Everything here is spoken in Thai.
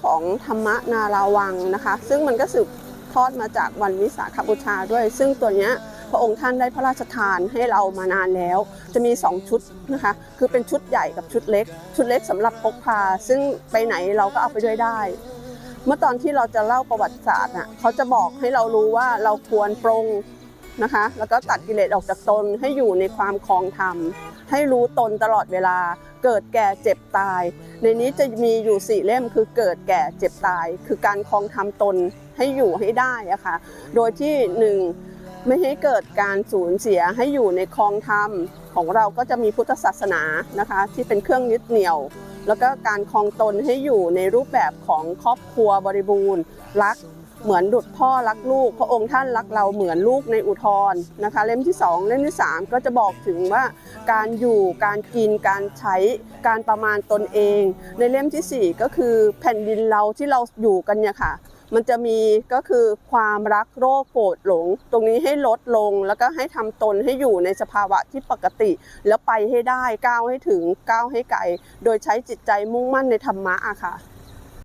ของธรรมะนาราวังนะคะ ซึ่งมันก็สืบทอดมาจากวันวิสาขบูชาด้วย ซึ่งตัวเนี้ยพระองค์ท่านได้พระราชทานให้เรามานานแล้ว จะมี 2 ชุดนะคะ คือเป็นชุดใหญ่กับชุดเล็ก ชุดเล็กสำหรับพกพา ซึ่งไปไหนเราก็เอาไปด้วยได้ เมื่อตอนที่เราจะเล่าประวัติศาสตร์น่ะเขาจะบอกให้เรารู้ว่าเราควรปรง นะคะ แล้วก็ตัดกิเลสออกจากตนให้อยู่ในความคลองธรรม ให้รู้ตนตลอดเวลา เกิดแก่เจ็บตาย ในนี้จะมีอยู่สี่เล่มคือเกิดแก่เจ็บตาย คือการคลองธรรมตนให้อยู่ให้ได้อะค่ะ โดยที่หนึ่งไม่ให้เกิดการสูญเสียให้อยู่ในคลองธรรมของเราก็จะมีพุทธศาสนานะคะ ที่เป็นเครื่องยึดเหนี่ยว แล้วก็การคลองตนให้อยู่ในรูปแบบของครอบครัวบริบูรณ์ รัก เหมือนดุจพ่อรักลูก พระองค์ท่านรักเราเหมือนลูกในอุทธรนะคะ เล่มที่ 2 เล่มที่ 3 ก็จะบอกถึงว่าการอยู่การกินการใช้การประมาณตนเอง ในเล่มทีสี่4 ก็คือแผ่นดินเราที่เราอยู่กันเนี่ยค่ะมันจะมีก็คือความรักโรคโกรธหลง ตรงนี้ให้ลดลงแล้วก็ให้ทำตนให้อยู่ในสภาวะที่ปกติ แล้วไปให้ได้ก้าวให้ถึงก้าวให้ไกลโดยใช้จิตใจมุ่งมั่นในธรรมะอะค่ะ